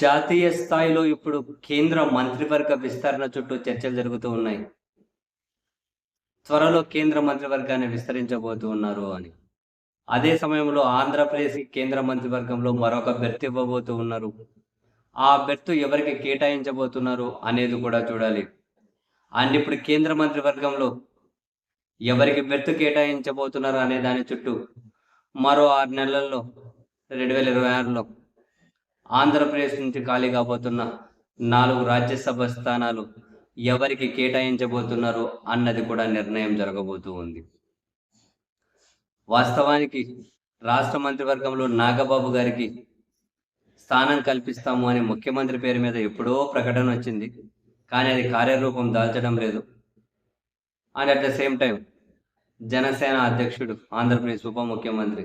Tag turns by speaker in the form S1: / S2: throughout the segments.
S1: జాతీయ స్థాయిలో ఇప్పుడు కేంద్ర మంత్రివర్గ విస్తరణ చుట్టూ చర్చలు జరుగుతూ ఉన్నాయి. త్వరలో కేంద్ర మంత్రివర్గాన్ని విస్తరించబోతూ ఉన్నారు అని. అదే సమయంలో ఆంధ్రప్రదేశ్ కేంద్ర మంత్రివర్గంలో మరొక బెర్త్ ఇవ్వబోతూ ఉన్నారు. ఆ బెర్త్ ఎవరికి కేటాయించబోతున్నారు అనేది కూడా చూడాలి. అండ్ ఇప్పుడు కేంద్ర మంత్రివర్గంలో ఎవరికి బెర్త్ కేటాయించబోతున్నారు అనే దాని చుట్టూ మరో ఆరు నెలల్లో రెండు వేల ఇరవై ఆరులో ఆంధ్రప్రదేశ్ నుంచి ఖాళీ కాబోతున్న నాలుగు రాజ్యసభ స్థానాలు ఎవరికి కేటాయించబోతున్నారు అన్నది కూడా నిర్ణయం జరగబోతూ ఉంది. వాస్తవానికి రాష్ట్ర మంత్రివర్గంలో నాగబాబు గారికి స్థానం కల్పిస్తాము అని ముఖ్యమంత్రి పేరు మీద ఎప్పుడో ప్రకటన వచ్చింది. కానీ అది కార్యరూపం దాల్చడం లేదు. And at the same time Janasena అధ్యక్షుడు ఆంధ్రప్రదేశ్ ఉప ముఖ్యమంత్రి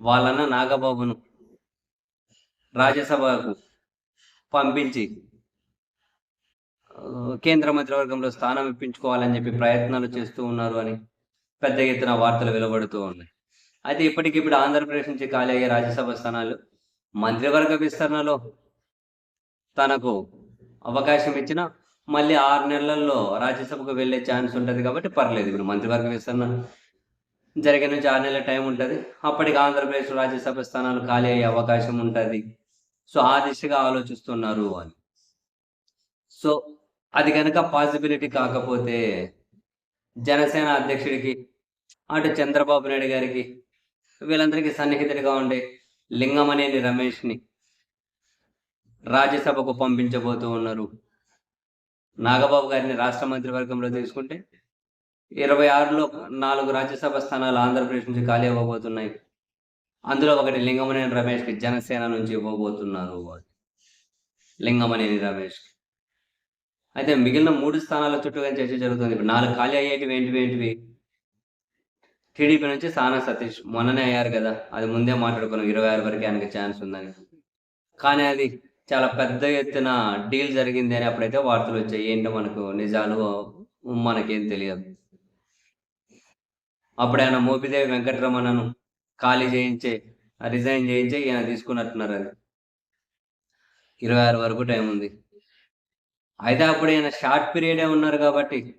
S1: వాళ్ళన్న నాగబాబును రాజ్యసభకు పంపించి కేంద్ర మంత్రివర్గంలో స్థానం ఇప్పించుకోవాలని చెప్పి ప్రయత్నాలు చేస్తూ ఉన్నారు అని పెద్ద ఎత్తున వార్తలు వెలువడుతూ ఉన్నాయి. అయితే ఇప్పటికిప్పుడు ఆంధ్రప్రదేశ్ నుంచి ఖాళీ అయ్యే రాజ్యసభ స్థానాలు మంత్రివర్గ విస్తరణలో తనకు అవకాశం ఇచ్చిన మళ్ళీ ఆరు నెలల్లో రాజ్యసభకు వెళ్ళే ఛాన్స్ ఉంటుంది కాబట్టి పర్లేదు. ఇప్పుడు మంత్రివర్గ విస్తరణ జరిగే నుంచి ఆరు నెలల టైం ఉంటుంది. అప్పటికి ఆంధ్రప్రదేశ్ రాజ్యసభ స్థానాలు ఖాళీ అయ్యే అవకాశం ఉంటుంది. సో ఆ దిశగా ఆలోచిస్తున్నారు అని. సో అది కనుక పాసిబిలిటీ కాకపోతే జనసేన అధ్యక్షుడికి అంటే చంద్రబాబు నాయుడు గారికి వీళ్ళందరికీ సన్నిహితుడిగా ఉండే లింగమనేని రమేష్ని రాజ్యసభకు పంపించబోతూ ఉన్నారు. నాగబాబు గారిని రాష్ట్ర మంత్రివర్గంలో తీసుకుంటే ఇరవై ఆరులో నాలుగు రాజ్యసభ స్థానాలు ఆంధ్రప్రదేశ్ నుంచి ఖాళీ అవ్వబోతున్నాయి. అందులో ఒకటి లింగమనేని రమేష్కి జనసేన నుంచి ఇవ్వబోతున్నారు లింగమనేని రమేష్ అయితే మిగిలిన మూడు స్థానాల చుట్టూగా చర్చ జరుగుతుంది. ఇప్పుడు నాలుగు ఖాళీ అయ్యేటివి ఏంటివి ఏంటివి? టీడీపీ నుంచి సానా సతీష్ మొన్ననే అయ్యారు కదా అది ముందే మాట్లాడుకున్నాం. ఇరవై ఆరు వరకు ఆయనకి ఛాన్స్ ఉందని. కానీ అది చాలా పెద్ద ఎత్తున డీల్ జరిగింది అని అప్పుడైతే వార్తలు వచ్చాయి. ఏంటో మనకు నిజాలు మనకేం తెలియదు. అప్పుడు ఆయన మోపిదేవి వెంకటరమణను ఖాళీ చేయించే రిజైన్ చేయించే ఈయన తీసుకున్నట్టున్నారు అది. ఇరవై ఆరు వరకు టైం ఉంది. అయితే అప్పుడు ఈయన షార్ట్ పీరియడే ఉన్నారు కాబట్టి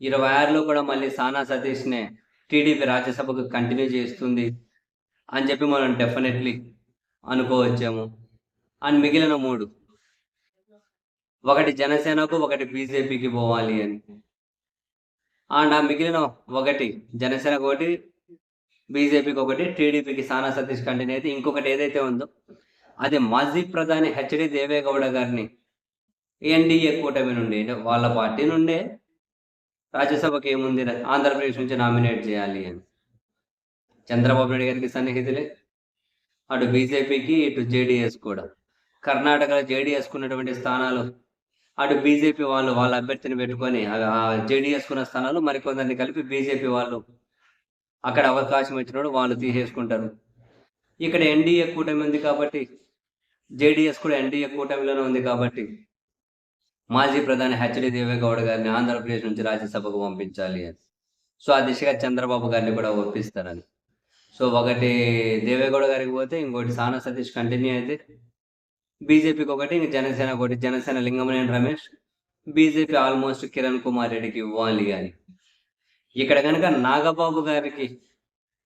S1: ఇరవై ఆరులో కూడా మళ్ళీ సానా సతీష్నే టీడీపీ రాజ్యసభకు కంటిన్యూ చేస్తుంది అని చెప్పి మనం డెఫినెట్లీ అనుకోవచ్చాము. అండ్ మిగిలిన మూడు. ఒకటి జనసేనకు ఒకటి బీజేపీకి పోవాలి అని. అండ్ ఆ మిగిలిన ఒకటి జనసేనకు ఒకటి బీజేపీకి ఒకటి టీడీపీకి సానా సతీష్ కంటిని అయితే ఇంకొకటి ఏదైతే ఉందో అది మాజీ ప్రధాని హెచ్డి దేవేగౌడ గారిని ఎన్డీఏ కూటమి నుండి వాళ్ళ పార్టీ నుండే రాజ్యసభకి ఏముంది ఆంధ్రప్రదేశ్ నుంచి నామినేట్ చేయాలి అని. చంద్రబాబు నాయుడు గారికి సన్నిహితులే. అటు బీజేపీకి ఇటు జేడీఎస్ కూడా. కర్ణాటకలో జేడీఎస్ ఉన్నటువంటి స్థానాలు అటు బీజేపీ వాళ్ళు వాళ్ళ అభ్యర్థిని పెట్టుకొని ఆ జేడీఎస్ కున్న స్థానాలు మరికొందరిని కలిపి బీజేపీ వాళ్ళు అక్కడ అవకాశం ఇచ్చినప్పుడు వాళ్ళు తీసేసుకుంటారు. ఇక్కడ ఎన్డీఏ కూటమి ఉంది కాబట్టి జేడీఎస్ కూడా ఎన్డీఏ కూటమిలోనే ఉంది కాబట్టి మాజీ ప్రధాని హెచ్డి దేవేగౌడ గారిని ఆంధ్రప్రదేశ్ నుంచి రాజ్యసభకు పంపించాలి అని. సో ఆ దిశగా చంద్రబాబు గారిని కూడా ఒప్పిస్తారని. సో ఒకటి దేవేగౌడ గారికి పోతే ఇంకోటి సానా సతీష్ కంటిన్యూ అయితే బీజేపీకి ఒకటి ఇంక జనసేన ఒకటి జనసేన లింగమనేని రమేష్ బీజేపీ ఆల్మోస్ట్ కిరణ్ కుమార్ రెడ్డికి ఇవ్వాలి అని. ఇక్కడ కనుక నాగబాబు గారికి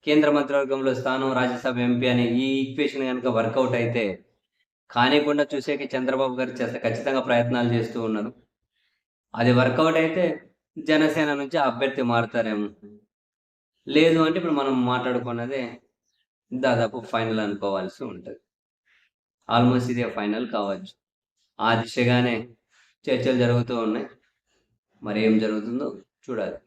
S1: కేంద్ర మంత్రివర్గంలో స్థానం రాజ్యసభ ఎంపీ అనే ఈ ఈక్వేషన్ కనుక వర్కౌట్ అయితే కానికుండా చూసేకి చంద్రబాబు గారు చేస్తే ఖచ్చితంగా ప్రయత్నాలు చేస్తూ ఉన్నారు. అది వర్కౌట్ అయితే జనసేన నుంచి అభ్యర్థి మారుతారేమో. లేదు అంటే ఇప్పుడు మనం మాట్లాడుకున్నదే దాదాపు ఫైనల్ అనుకోవాల్సి ఉంటుంది. ఆల్మోస్ట్ ఇదే ఫైనల్ కావచ్చు. ఆ దిశగానే చర్చలు జరుగుతూ ఉన్నాయి. మరి ఏం జరుగుతుందో చూడాలి.